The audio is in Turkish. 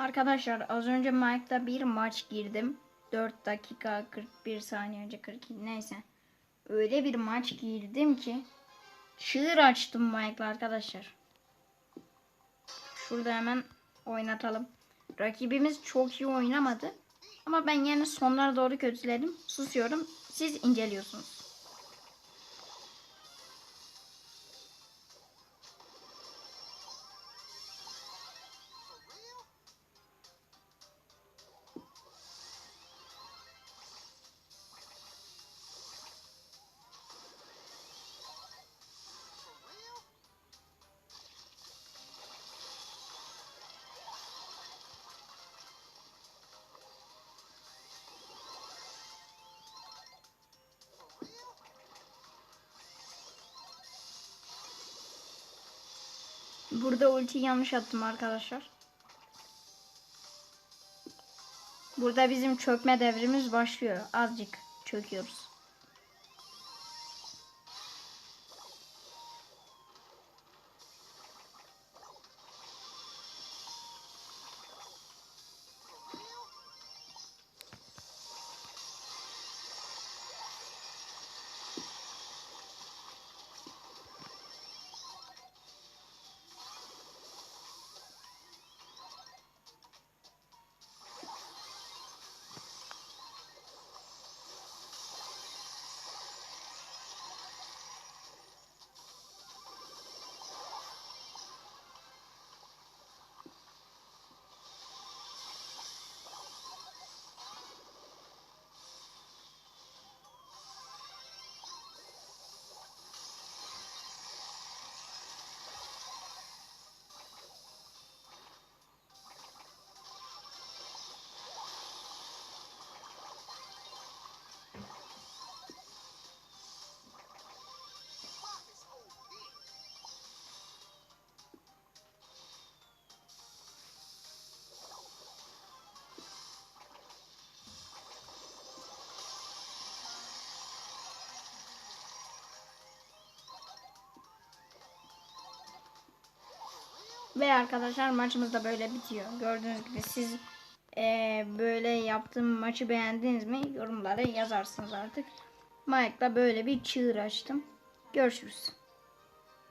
Arkadaşlar az önce Mike'da bir maç girdim. 4 dakika 41 saniye önce 42 neyse. Öyle bir maç girdim ki çığır açtım Mike'la arkadaşlar. Şurada hemen oynatalım. Rakibimiz çok iyi oynamadı. Ama ben yani sonlara doğru kötüledim. Susuyorum. Siz inceliyorsunuz. Burada ultiyi yanlış attım arkadaşlar. Burada bizim çökme devrimiz başlıyor. Azıcık çöküyoruz. Ve arkadaşlar maçımız da böyle bitiyor. Gördüğünüz gibi siz eee, böyle yaptığım maçı beğendiniz mi? Yorumlara yazarsınız artık. Mike'la böyle bir çığır açtım. Görüşürüz.